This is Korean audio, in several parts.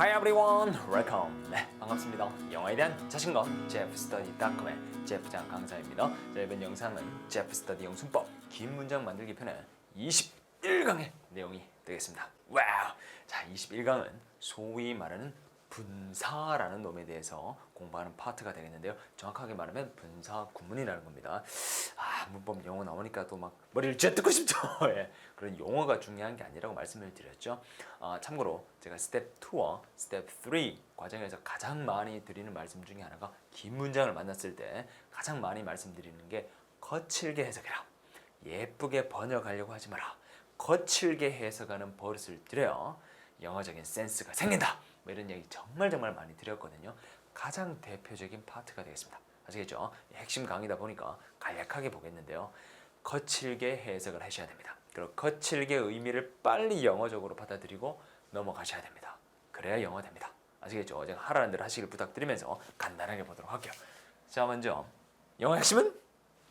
Hi everyone, welcome. 네, 반갑습니다. 영어에 대한 자신감, jeffstudy.com의 제프장 강사입니다. 자, 이번 영상은 제프스터디 영순법 긴 문장 만들기 편의 21강의 내용이 되겠습니다. 와우! 자, 21강은 소위 말하는 분사라는 놈에 대해서 공부하는 파트가 되겠는데요. 정확하게 말하면 분사 구문이라는 겁니다. 아, 문법 용어 나오니까 또 막 머리를 쥐어뜯고 싶죠. 예. 그런 용어가 중요한 게 아니라고 말씀을 드렸죠. 아, 참고로 제가 스텝 2와 스텝 3 과정에서 가장 많이 드리는 말씀 중에 하나가 긴 문장을 만났을 때 가장 많이 말씀드리는 게 거칠게 해석해라. 예쁘게 번역하려고 하지 마라. 거칠게 해석하는 버릇을 들여야 영어적인 센스가 생긴다. 뭐 이런 얘기 정말 정말 많이 드렸거든요. 가장 대표적인 파트가 되겠습니다. 아시겠죠? 핵심 강의다 보니까 간략하게 보겠는데요. 거칠게 해석을 하셔야 됩니다. 그리고 거칠게 의미를 빨리 영어적으로 받아들이고 넘어가셔야 됩니다. 그래야 영어 됩니다. 아시겠죠? 제가 하라는 대로 하시길 부탁드리면서 간단하게 보도록 할게요. 자, 먼저 영어 핵심은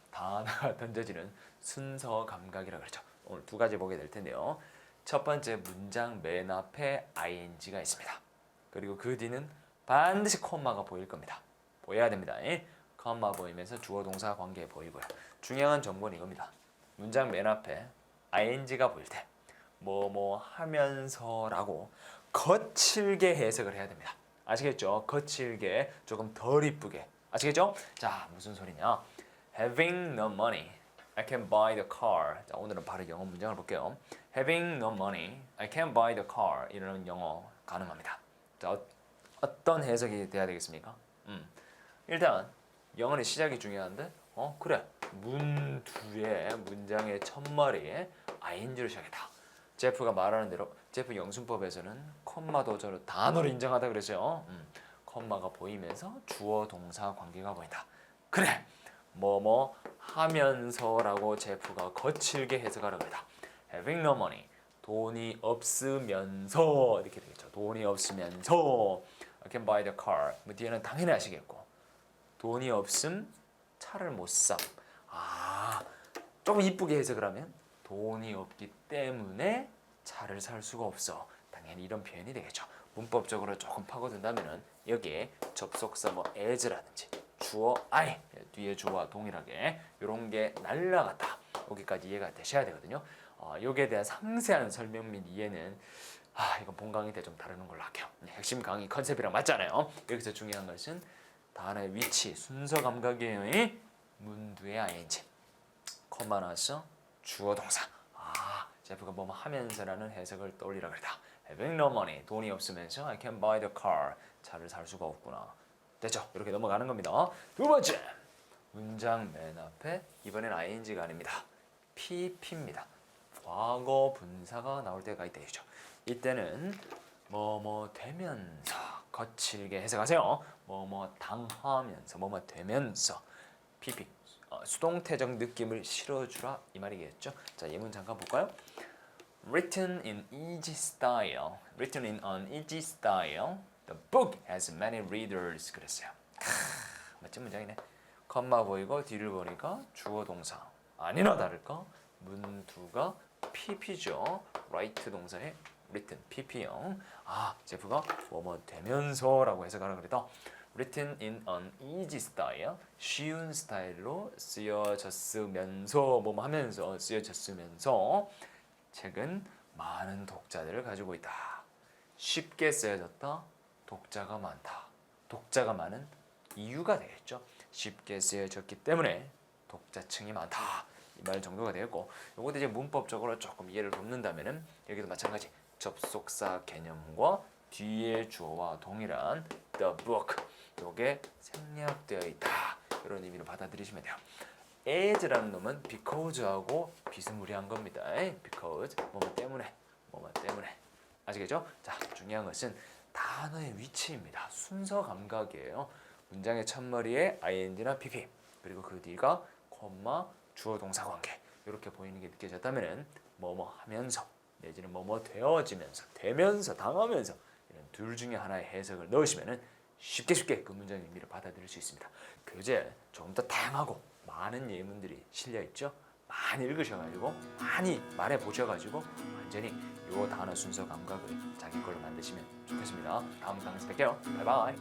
단어가 던져지는 순서 감각이라 그러죠. 오늘 두 가지 보게 될 텐데요. 첫 번째 문장 맨 앞에 ing가 있습니다. 그리고 그 뒤는 반드시 콤마가 보일 겁니다. 보여야 됩니다. 예? 콤마 보이면서 주어 동사 관계 보이고요. 중요한 정보는 이겁니다. 문장 맨 앞에 ing가 보일 때 뭐 뭐 하면서라고 거칠게 해석을 해야 됩니다. 아시겠죠? 거칠게 조금 덜 이쁘게 아시겠죠? 자 무슨 소리냐? Having no money, I can buy the car. 자 오늘은 바로 영어 문장을 볼게요. Having no money, I can buy the car. 이런 영어 가능합니다. 자 어, 어떤 해석이 돼야 되겠습니까? 음 일단 영어는 시작이 중요한데 어 그래 문 뒤에 문장의 첫머리에 ing를 시작했다. 제프가 말하는 대로 제프 영순법에서는 콤마 도 저를 단어로 인정하다 그랬어요. 음, 콤마가 보이면서 주어 동사 관계가 보인다. 그래 뭐뭐 하면서라고 제프가 거칠게 해석하라 그랬다. Having no money 돈이 없으면서 이렇게 되겠죠. 돈이 없으면서 I can buy the car. 뭐 뒤에는 당연히 아시겠고 돈이 없음 차를 못 사. 아 조금 이쁘게 해석을 하면 돈이 없기 때문에 차를 살 수가 없어. 당연히 이런 표현이 되겠죠. 문법적으로 조금 파고든다면은 여기에 접속사 뭐 as라든지 주어 I 뒤에 주어와 동일하게 이런 게 날라갔다. 여기까지 이해가 되셔야 되거든요. 어, 여기에 대한 상세한 설명 및 이해는 아 이건 본 강의 때 좀 다루는 걸로 할게요. 네, 핵심 강의 컨셉이랑 맞잖아요. 여기서 중요한 것은 단어의 위치, 순서 감각이에요. 문두의 ing. 콤마 나왔어? 주어 동사. 아, 제프가 뭐뭐 하면서라는 해석을 떠올리라 그랬다. Having no money. 돈이 없으면서 I can buy the car. 차를 살 수가 없구나. 됐죠? 이렇게 넘어가는 겁니다. 두 번째. 문장 맨 앞에 이번엔 ing가 아닙니다. pp입니다. 과거 분사가 나올 때가 있대죠. 이때는 뭐뭐 되면서 거칠게 해석하세요. 뭐뭐 당하면서 뭐뭐 되면서 pp 어, 수동태적 느낌을 실어주라 이 말이겠죠. 자, 예문 잠깐 볼까요? Written in easy style. Written in an easy style. The book has many readers. 그랬어요. 크, 멋진 문장이네. 컴마 보이고 뒤를 보니까 주어 동사. 아니나 다를까 문두가 pp죠. write 동사의 written pp형. 아 제프가 뭐뭐 되면서라고 해석하라 그랬다. written in an easy style. 쉬운 스타일로 쓰여졌으면서 뭐뭐 하면서 쓰여졌으면서 책은 많은 독자들을 가지고 있다. 쉽게 쓰여졌다. 독자가 많다. 독자가 많은 이유가 되겠죠. 쉽게 쓰여졌기 때문에 독자층이 많다. 이 말 정도가 되겠고, 요것도 이제 문법적으로 조금 이해를 돕는다면은 여기도 마찬가지 접속사 개념과 뒤에 주어와 동일한 the book 요게 생략되어 있다. 이런 의미로 받아들이시면 돼요. as라는 놈은 because하고 비스무리한 겁니다. because 뭐뭐 때문에 뭐뭐 때문에 아시겠죠? 자 중요한 것은 단어의 위치입니다. 순서 감각이에요. 문장의 첫머리에 ing나 pp 그리고 그 뒤가 콤마 주어 동사 관계 이렇게 보이는 게 느껴졌다면은 뭐뭐 하면서 내지는 뭐뭐 되어지면서 되면서 당하면서 이런 둘 중에 하나의 해석을 넣으시면은 쉽게 쉽게 그 문장의 의미를 받아들일 수 있습니다. 교재 조금 더 다양하고 많은 예문들이 실려 있죠. 많이 읽으셔가지고 많이 말해 보셔가지고 완전히 요 단어 순서 감각을 자기 걸로 만드시면 좋겠습니다. 다음 강에서 뵐게요. 바이바이.